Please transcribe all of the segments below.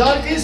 Şarkıyı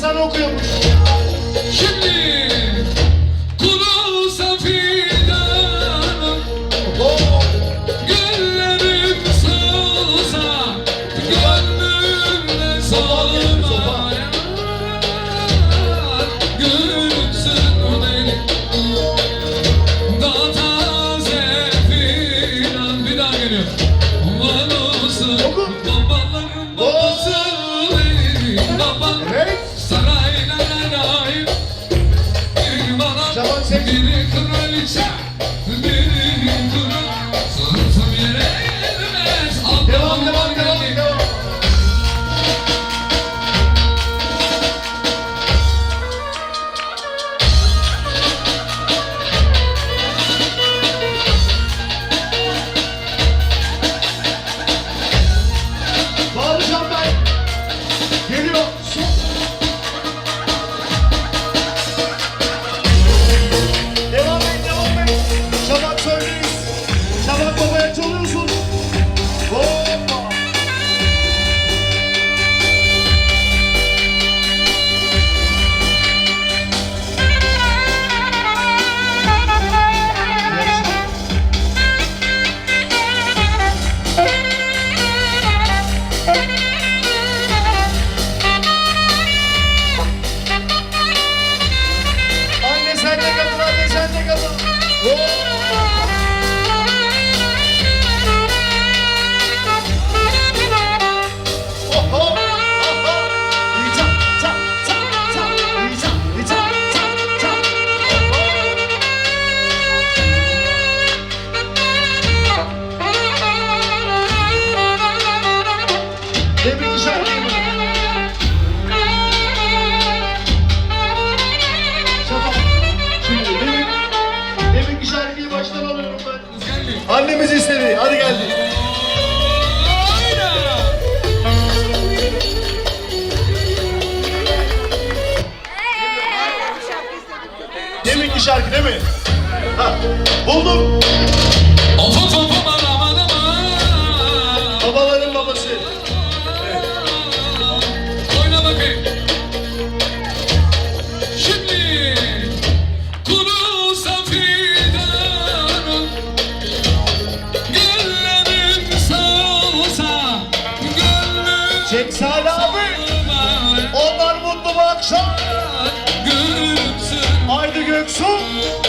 Annemiz istedi. Hadi geldik. Deminki şarkı değil mi? Ha, buldum. Sou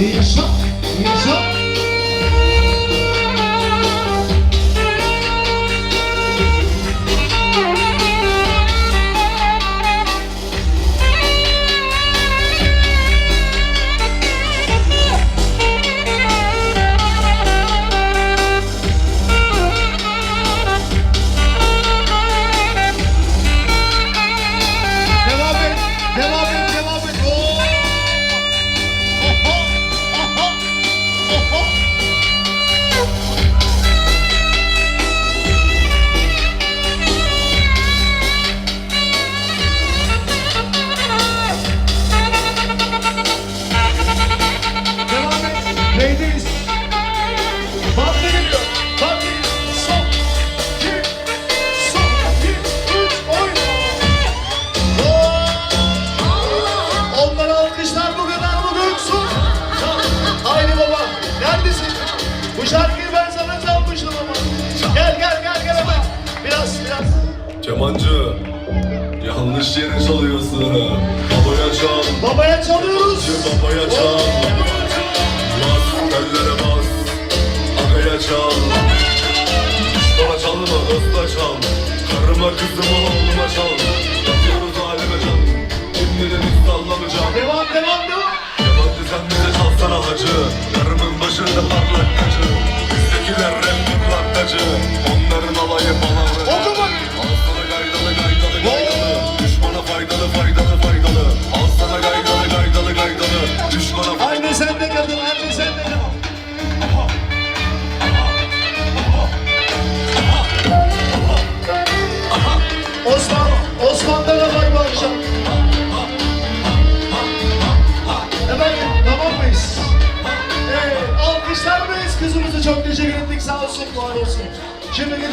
Deixa Neydeyiz? Bantla geliyor. Bantla geliyor. Son. Bir. Son. Bir. Üç. Oyna. Oh! Onlara alkışlar bu baba. Neredesin? Bu şarkıyı ben sana çalmıştım ama. Gel gel gel gel hemen. Biraz biraz. Kemancı. Yanlış yere çalıyorsun. Babaya çal. Babaya çalıyoruz. Babaya çal. Babaya çal. çal Bana çal mı? Dosta çal Karıma kızımı Şimdi gece